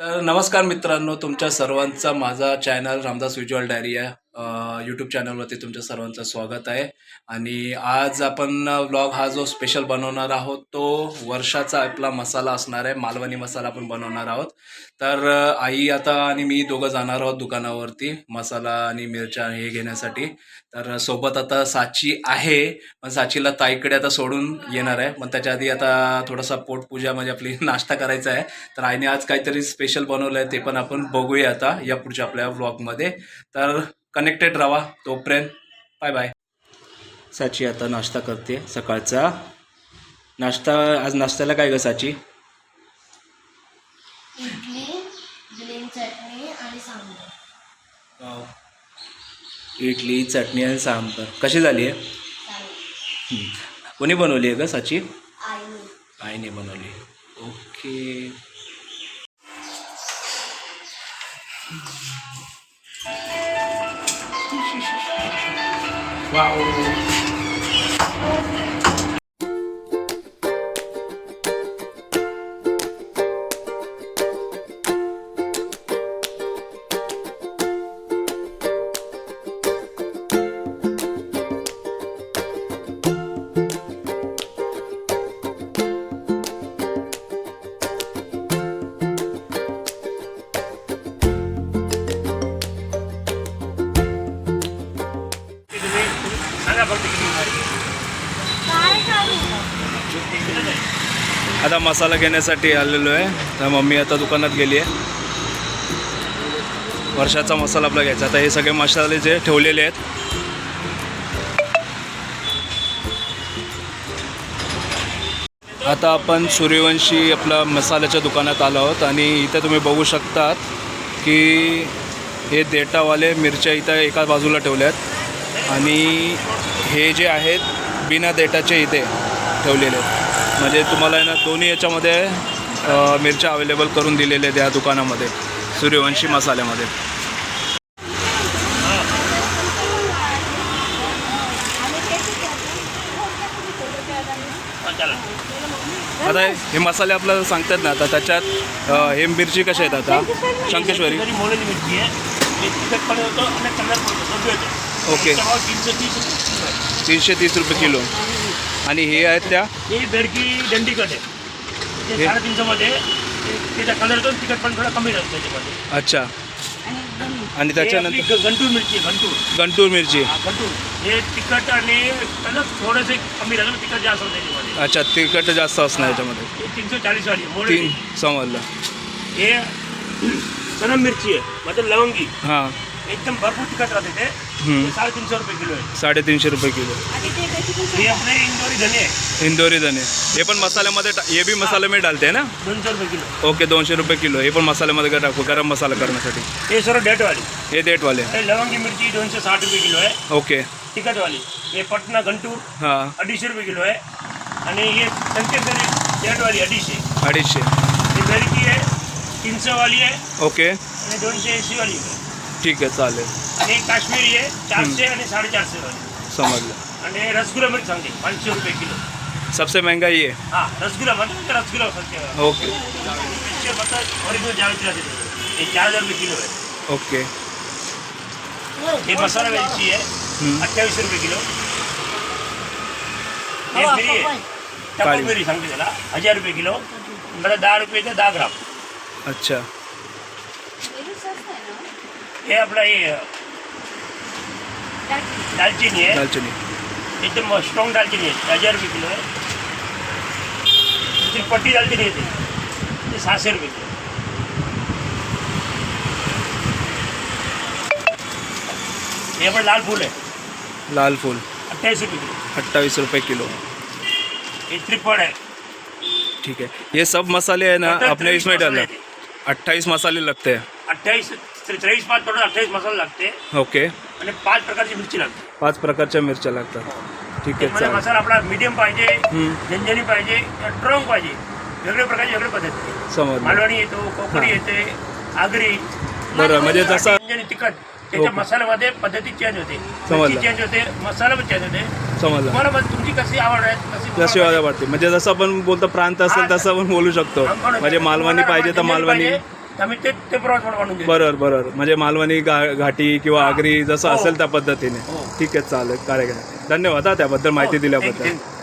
तर नमस्कार मित्रांनो तुमच्या सर्वांचा माझा चॅनल रामदास विज्युअल डायरी या यूट्यूब चॅनलवरती तुमच्या सर्वांचं स्वागत आहे. आणि आज आपण व्लॉग हा जो स्पेशल बनवणार आहोत तो वर्षाचा आपला मसाला असणार आहे. मालवणी मसाला आपण बनवणार आहोत. तर आई आता आणि मी दोघं जाणार आहोत दुकानावरती मसाला आणि मिरच्या हे घेण्यासाठी. तर सोबत आता साची आहे पण साचीला ताईकडे आता सोडून येणार आहे. पण त्याच्या आधी आता थोडासा पोटपूजा म्हणजे आपली नाश्ता करायचा आहे. तर आईने आज काहीतरी स्पेशल बनवलं आहे ते पण आपण बघूया आता या पुढच्या आपल्या व्लॉगमध्ये तर कनेक्टेड राहा तोपर्यंत. बाय बाय साची आता नाश्ता करते सकाळचा. नाश्ता आज नाश्त्याला काय ग साची? इडली चटणी आणि सांबार. इडली चटणी आणि सांबर. कशी झाली आहे? कोणी बनवली आहे ग साची? आईने. आईने बनवली. ओके. 哇哦。आता मसाला घेण्यासाठी आलेलो आहे. तर मम्मी आता दुकानात गेली आहे. वर्षाचा मसाला आपला घ्यायचा. आता हे सगळे मसाले जे ठेवलेले आहेत. आता आपण सूर्यवंशी आपला मसाल्याच्या दुकानात आलो आहोत आणि इथे तुम्ही बघू शकतात की हे देटावाले मिरच्या इथं एका बाजूला ठेवल्या आहेत. आणि हे जे आहेत बिना देटाचे इथे ठेवलेले आहेत. म्हणजे तुम्हाला आहे ना दोन्ही याच्यामध्ये मिरच्या अवेलेबल करून दिलेल्या आहेत या दुकानामध्ये सूर्यवंशी मसाल्यामध्ये. आता हे मसाले आपल्याला सांगतात ना आता त्याच्यात हे मिरची कशा आहेत आता? शंकेश्वरी. ओके. तीनशे तीस रुपये किलो. आणि हे आहेत त्या? ही बेडकी दंडीकट आहे. ते हे- साडेतीनशेमध्ये ते- त्याचा कलर होतो आणि तिखट पण थोडा कमी राहतो त्याच्यामध्ये. अच्छा. आणि हे त्याच्यानंतर? ग- गंटूर मिरची आहे, गंटूर गंटूर मिरची. हा, गंटूर हे तिखट आणि कलर थोडंसं कमी राहतं तिखट जास्त होतं त्याच्यामध्ये. अच्छा तिखट जास्त असणार याच्यामध्ये हे तीनशे चाळीस वाली तीन समजलं हे सनम मिरची आहे मतलब लवंगी. हां. एकदम भरपूर तिखट राहते ते. ते साडेतीनशे रुपये किलो आहे. साडेतीनशे रुपये किलो. हे आपले इंदोरी धने आहे. इंदोरी धने. हे पण मसाल्यामध्ये टा- हे बी मसाले मी डालते है ना? दोनशे रुपये किलो. ओके दोनशे रुपये किलो. हे पण मसाल्यामध्ये का टाकू गरम मसाला करण्यासाठी. हे सर्व डेटवाली. हे देटवाले हे लवंगी मिरची दोनशे साठ रुपये किलो आहे. ओके. तिखटवाली. हे पटना गंटूर हां. अडीचशे रुपये किलो आहे. आणि हे संकेश्वरी डेटवाली अडीचशे. अडीचशे. ही बेरकी आहे तीनशेवाली आहे. ओके. आणि दोनशे ऐंशीवाली आहे. ठीक आहे चालेल. आणि एक काश्मीरी आहे चारशे आणि साडेचारशेवाली समजलं आणि रसगुल्ला मिरची सांगते पाचशे रुपये किलो। सबसे महंगा ये? हां रसगुल्ला म्हणतात ते रसगुल्ला सत्य ओके। ओरिजिनल ज्यावेळी राहते हे। चार हजार रुपये किलो आहे ओके। हे मसाला वेलची आहे हम्म. अठ्ठावीसशे रुपये किलो। हे मिरी आहे काळी. टपक मिरी सांगते त्याला हजार रुपये किलो। मला दहा रुपये तर दहा ग्राम। अच्छा। हे आपलं हे दालचिनी दालचिनी। एकदम स्ट्रॉंग दालचिनी आहे हज़ार रुपये किलो पट्टी दालचिनी येते ते। सहाशे रुपये किलो। हे आपण लाल फूल आहे लाल फूल। अठ्ठावीस रुपये किलो। अट्ठाईस रुपये किलो। हे त्रिपड आहे ठीक है। ये सब मसाले हैं ना अपने इसमें 23 डालना अट्ठाईस मसाले लगते हैं। अठ्ठावीस त्रेचाळीस पाच टोटल अठ्ठावीस मसाला लागते ओके। आणि पाच प्रकारची मिरची लागते पाच प्रकारच्या मिरच्या लागतात. ठीक आहे चालेल. मसाला आपला मीडियम पाहिजे हम्म, पाहिजे स्ट्रॉंग पाहिजे. वेगळ्या प्रकारची वेगळ्या पद्धती समजलं. मालवणी येतो कोकणी हा. येते आगरी. बरं म्हणजे जसा झणझणी तिखट त्याच्या ओके. मसाल्यामध्ये पद्धती चेंज होते. समजलं. चेंज होते मसाला पण चेंज होते. समजलं. तुम्हाला तुमची कशी आवड आहे कशी जशी तुम्हाला वाटते वाटते. म्हणजे जसं आपण बोलतो प्रांत असेल तसं पण बोलू शकतो. आपण- म्हणजे मालवणी पाहिजे तर मालवणी. आम्ही ते ते प्रमाणे बनवून देतो. बरोबर बरोबर. म्हणजे मालवणी गा घाटी किंवा आगरी जसं हो. असेल त्या पद्धतीने. हो. ठीक आहे चालेल. काय काय धन्यवाद हा त्याबद्दल माहिती हो, दिल्याबद्दल. Thank you.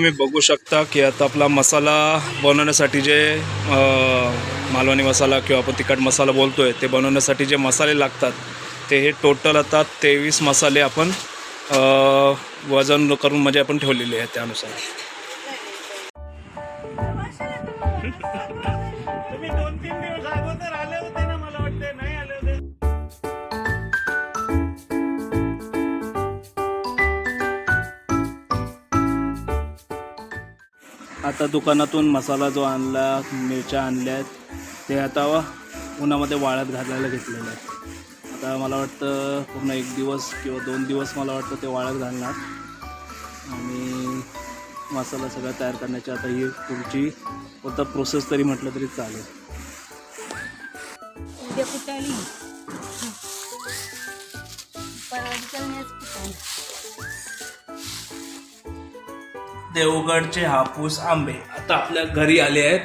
तुम्ही बघू शकता की आता आपला मसाला बनवण्यासाठी जे मालवणी मसाला किंवा आपण तिखट मसाला बोलतोय ते बनवण्यासाठी जे मसाले लागतात ते हे टोटल आता तेवीस मसाले आपण वजन करून म्हणजे आपण ठेवलेले आहेत त्यानुसार. आता दुकानातून मसाला जो आणला मिरच्या आणल्या ते आता उन्हामध्ये वाळत घालायला घेतलेलं आहे. आता मला वाटतं पूर्ण एक दिवस किंवा दोन दिवस मला वाटतं ते वाळत घालणार. आणि मसाला सगळा तयार करण्याची आता ही पुढची फक्त प्रोसेस तरी म्हटलं तरी चालेल. देवगडचे हापूस आंबे आता आपल्या घरी आले आहेत.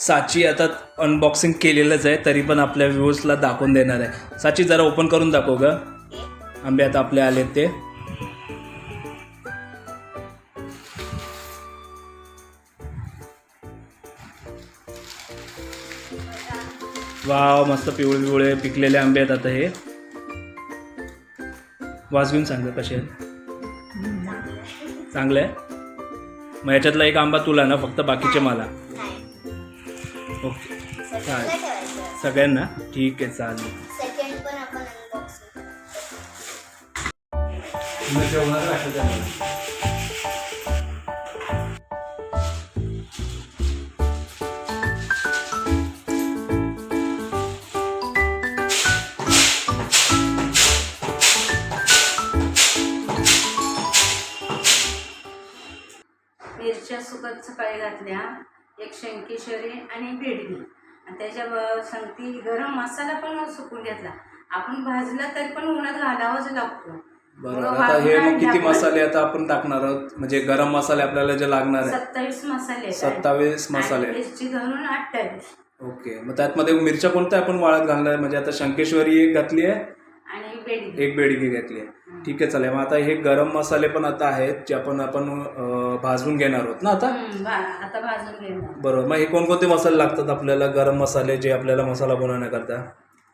साची आता अनबॉक्सिंग केलेलंच आहे तरी पण आपल्या व्ह्यूजला दाखवून देणार आहे. साची जरा ओपन करून दाखव ग. आंबे आता आपले आलेत ते. वाव मस्त पिवळे पिवळे पिकलेले आंबे आहेत आता हे. वास घेऊन सांग कसे आहेत. चांगले आहे मग याच्यातला एक आंबा तुला ना फक्त बाकीचे मला. ओके. सेकंड चालेल. सगळ्यांना? ठीक आहे चालेल. सेकंड पण आपण अनबॉक्सिंग सकाळी घातल्या एक शंकेश्वरी आणि बेडगी आणि त्याच्या संगती गरम मसाला पण सुकून घेतला. आपण भाजला तरी पण उन्हात घालावाच लागतो. बरोबर आता हे मग किती मसाले आता आपण टाकणार आहोत? म्हणजे गरम मसाले आपल्याला जे लागणार आहे. सत्तावीस मसाले. सत्तावीस मसाले. अठ्ठावीस. ओके मग त्यातमध्ये मिरच्या कोणत्या आपण वाळत घालणार? म्हणजे आता शंकेश्वरी एक घातली आहे एक बेडगी घेतली आहे. ठीक आहे चालेल. मग आता हे गरम मसाले पण आता आहेत जे आपण आपण भाजून घेणार आहोत ना आता? आता भाजून घेणार. बरोबर. मग हे कोणकोणते मसाले लागतात आपल्याला गरम मसाले जे आपल्याला मसाला बनवण्याकरता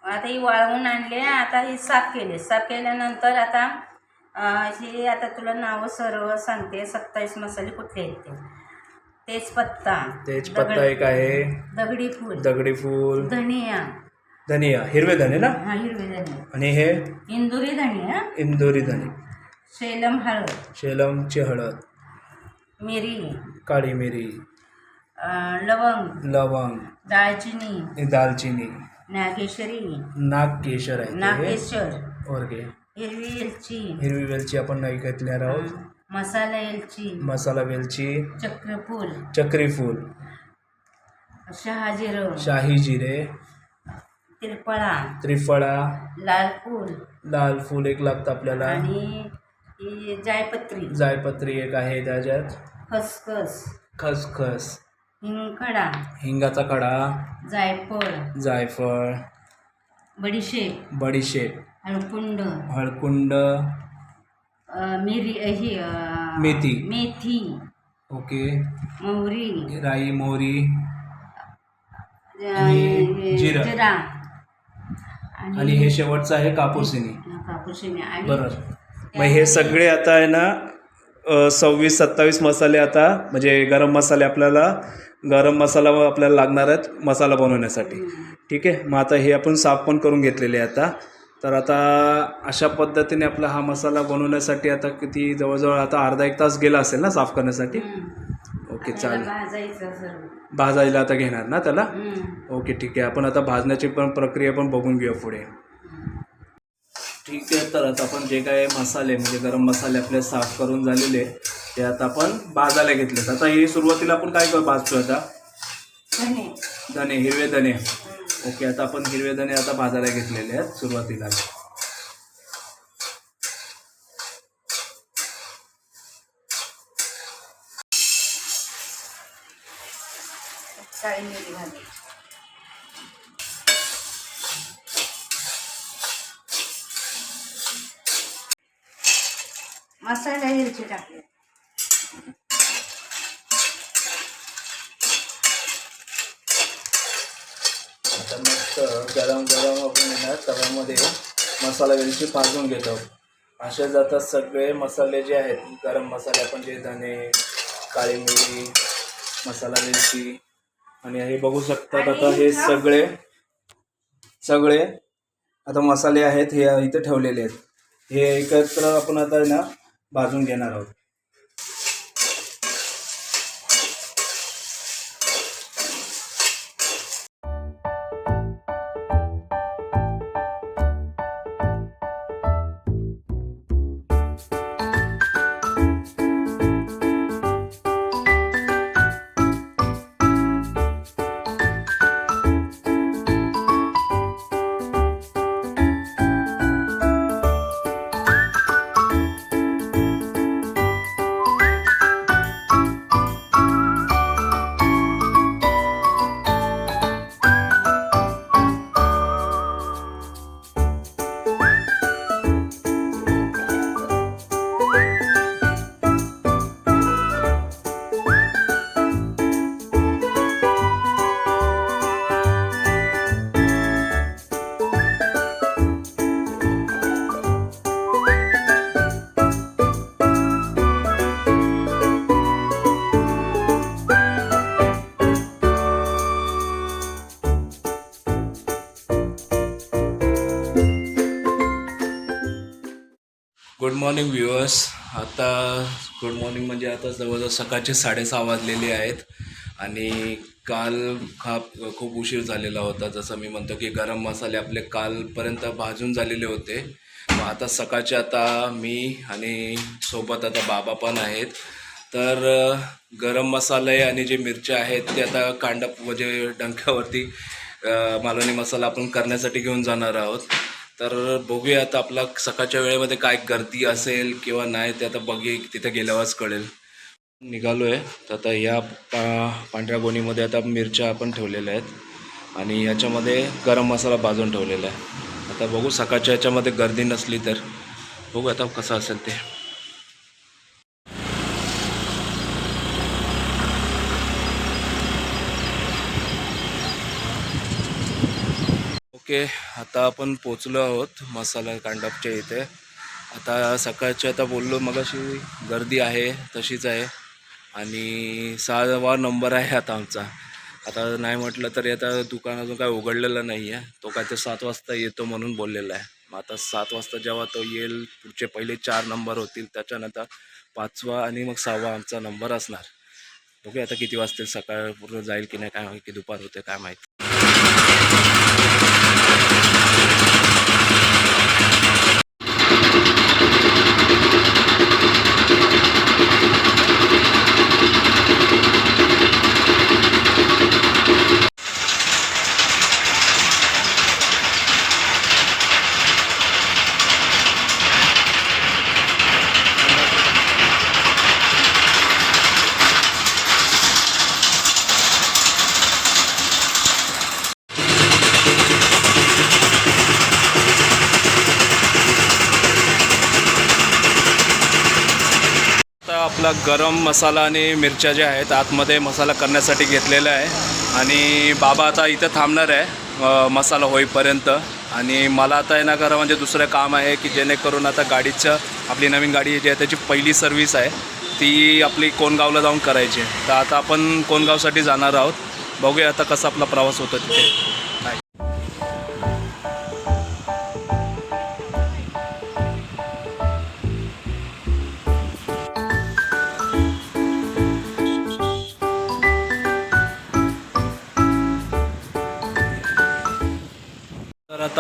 आता ही वाळवून आणले आता ही साफ केले साफ केल्यानंतर आता ही आता तुला नावं सर्व सांगते सत्तावीस मसाले कुठले आहेत ते. तेजपत्ता तेजपत्ता एक आहे. दगडी फूल. दगडी फूल. धनिया. धनिया हिरवे धने ना हा हिरवे धनिया आणि हे इंदुरी इंदोरी धने शेलम हळद शेलमची हळद मिरी काळी मिरी अं, लवंग लवंग दालचिनी दालचिनी नागेश्वरी नाग केशर आहे ते. नागेश्वर ओके हिरवी वेलची हिरवी वेलची आपण नाही घेतणार आहोत मसाला वेलची मसाला वेलची चक्रफूल चक्री फूल शहाजिरं शाही जिरे तिरपळा त्रिफळा. लाल फूल. लाल फूल एक लागतं आपल्याला. आणि ही जायपत्री. जायपत्री एक आहे त्याच्यात. खसखस. खसखस. हिंगखडा. हिंगाचा खडा. जायफळ. जायफळ. बडीशेप. बडीशेप. हळकुंड. हळकुंड. मिरी ही अं, मेथी. मेथी. ओके. मोहरी. राई मोहरी. अं, आणि जिरं. जिरा. आणि हे शेवटचं आहे कापूसिनी. कापूसिनी. आणि बरोबर मग हे सगळे आता आहे ना अ, सव्वीस सत्तावीस मसाले आता म्हणजे गरम मसाले आपल्याला गरम मसाला आपल्याला लागणार आहेत मसाला बनवण्यासाठी. ठीक आहे? मग आता हे आपण साफ पण करून घेतलेले आहे आता. तर आता अशा पद्धतीने आपला हा मसाला बनवण्यासाठी आता किती जवळजवळ आता अर्धा एक तास गेला असेल ना साफ करण्यासाठी? हम्म. ओके चालेल. याला भाजायचं सर्व. भाजायला आता घेणार ना त्याला? हम्म. ओके ठीक आहे. आपण आता भाजण्याची पण प्रक्रिया पण बघून घेऊया पुढे. ठीक आहे तर आता आपण जे काय मसाले म्हणजे गरम मसाले आपले साफ करून झालेले ते आता आपण भाजायला घेतलेत. आता हे सुरुवातीला आपण काय कर भाजतोय आता? धने. धने हिरवे धने. ओके आता आपण हिरवे धने आता भाजायला घेतलेले आहेत सुरुवातीला. काळी मिरी घालायची मसाला हिरची टाकली. आता मस्त गरम गरम आपण येणार तव्यामध्ये मसाला वेलची भाजून घेतो. असे जातात सगळे मसाले जे आहेत गरम मसाले आपण जे धने काळी मिरी मसाला वेलची आणि हे बघू शकतात आता हे सगळे सगळे आता मसाले आहेत हे इथे ठेवलेले आहेत. हे एकत्र आपण आता ना भाजून घेणार आहोत. गुड मॉर्निंग व्ह्युअर्स आता गुड मॉर्निंग म्हणजे आता जवळजवळ सकाळचे साडेसहा वाजलेले आहेत आणि काल हा खूप उशीर झालेला होता. जसं मी म्हणतो की गरम मसाले आपले कालपर्यंत भाजून झालेले होते. मग आता सकाळचे आता मी आणि सोबत आता बाबा पण आहेत. तर गरम मसाले आणि जे मिरच्या आहेत ते आता कांडप म्हणजे डंक्यावरती मालवणी मसाला आपण करण्यासाठी घेऊन जाणार आहोत. तर बघूया आता आपला सकाळच्या वेळेमध्ये काय गर्दी असेल किंवा नाही ते आता बघे तिथे गेल्यावरच कळेल. निघालो आहे तर आता या पा पांढऱ्या गोणीमध्ये आता मिरच्या आपण ठेवलेल्या आहेत. आणि याच्यामध्ये गरम मसाला भाजून ठेवलेला आहे. आता बघू सकाळच्या याच्यामध्ये गर्दी नसली तर. बघू आता कसं असेल ते. ओके आता आपण पोचलो आहोत मसाला कांडपच्या इथे. आता सकाळची आता बोललो मगाशी गर्दी आहे तशीच आहे. आणि सहावा नंबर आहे आता आमचा. आता नाही म्हटलं तरी आता दुकान अजून काय उघडलेलं नाही आहे तो काय ते सात वाजता येतो म्हणून बोललेला आहे. मग आता सात वाजता जेव्हा तो येईल पुढचे पहिले चार नंबर होतील त्याच्यानंतर पाचवा आणि मग सहावा आमचा नंबर असणार. बघूया आता किती वाजतील सकाळ पूर्ण जाईल की नाही काय माहिती की दुपार होते काय माहिती. गरम मसाला आणि मिरच्या ज्या आहेत आतमध्ये मसाला करण्यासाठी घेतलेला आहे. आणि बाबा आता इथं थांबणार आहे मसाला होईपर्यंत. आणि मला आता आहे ना म्हणजे दुसरं काम आहे की जेणेकरून आता गाडीचं आपली नवीन गाडी जी आहे त्याची पहिली सर्व्हिस आहे ती आपली कोणगावला जाऊन करायची तर आता आपण कोणगावसाठी जाणार आहोत. बघूया आता कसा आपला प्रवास होतो तिथे.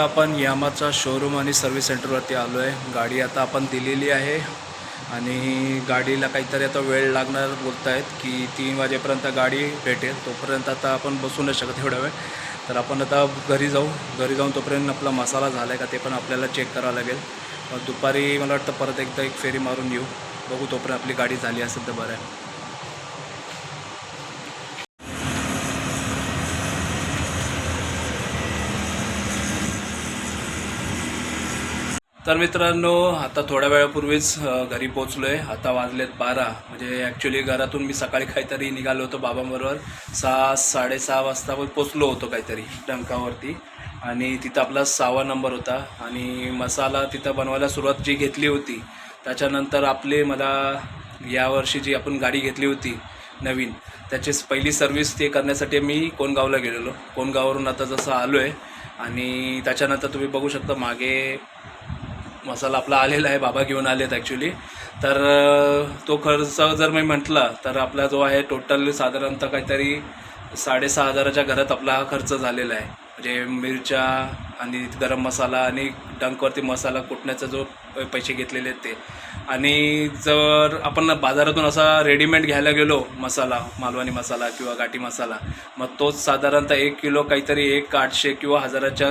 आता आपण यामाचा शोरूम आणि सर्व्हिस सेंटरवरती आलो आहे गाडी आता आपण दिलेली आहे. आणि गाडीला काहीतरी आता वेळ लागणार बोलत आहेत की तीन वाजेपर्यंत गाडी भेटेल. तोपर्यंत आता आपण बसू नाही शकत एवढा वेळ. तर आपण आता घरी जाऊ. घरी जाऊन तोपर्यंत आपला मसाला झाला आहे का ते पण आपल्याला चेक करावं लागेल. दुपारी मला वाटतं परत एकदा एक फेरी मारून येऊ. बघू तोपर्यंत आपली गाडी झाली असेल तर बरं आहे. तर मित्रांनो आता थोड्या वेळापूर्वीच घरी पोचलो आहे आता वाजलेत बारा. म्हणजे ॲक्च्युली घरातून मी सकाळी काहीतरी निघालो होतो बाबांबरोबर. सहा साडेसहा वाजता पोचलो होतो काहीतरी डंकावरती. आणि तिथं आपला सहावा नंबर होता. आणि मसाला तिथं बनवायला सुरुवात जी घेतली होती त्याच्यानंतर आपले मला यावर्षी जी आपण गाडी घेतली होती नवीन त्याची पहिली सर्व्हिस ते करण्यासाठी मी कोणगावला गेलेलो. कोणगाववरून आता जसं आलो आहे आणि त्याच्यानंतर तुम्ही बघू शकता मागे मसाला आपला आलेला आहे बाबा घेऊन आलेत ॲक्च्युली तर तो खर्च जर मी म्हटला तर आपला जो आहे टोटल साधारणतः काहीतरी साडेसहा हजाराच्या घरात आपला हा खर्च झालेला आहे. म्हणजे मिरच्या आणि गरम मसाला आणि डंकवरती मसाला कुटण्याचा जो पैसे घेतलेले आहेत ते. आणि जर आपण बाजारातून असा रेडीमेड घ्यायला गेलो मसाला मालवणी मसाला किंवा गाठी मसाला मग तोच साधारणतः एक किलो काहीतरी एक आठशे किंवा हजाराच्या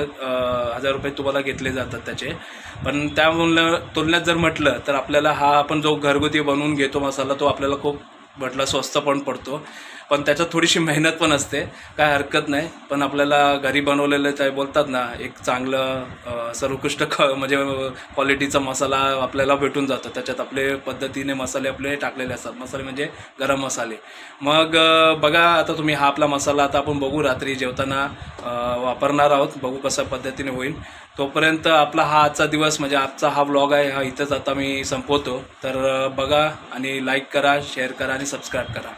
हजार रुपये तुम्हाला घेतले जातात त्याचे. पण त्या तुलनेत जर म्हटलं तर आपल्याला हा आपण जो घरगुती बनवून घेतो मसाला तो आपल्याला खूप म्हटलं स्वस्त पण पडतो. पण त्याच्यात थोडीशी मेहनत पण असते. काय हरकत नाही. पण आपल्याला घरी बनवलेलं ते बोलतात ना एक चांगलं सर्वोत्कृष्ट ख म्हणजे क्वालिटीचा मसाला आपल्याला भेटून जातो. त्याच्यात आपले पद्धतीने मसाले आपले टाकलेले असतात. मसाले म्हणजे गरम मसाले. मग बघा आता तुम्ही हा आपला मसाला आता आपण बघू रात्री जेवताना वापरणार आहोत. बघू कशा पद्धतीने होईल. तोपर्यंत आपला हा आजचा दिवस म्हणजे आजचा हा व्लॉग आहे हा इथंच आता मी संपवतो. तर बघा आणि लाईक करा शेअर करा आणि सबस्क्राईब करा.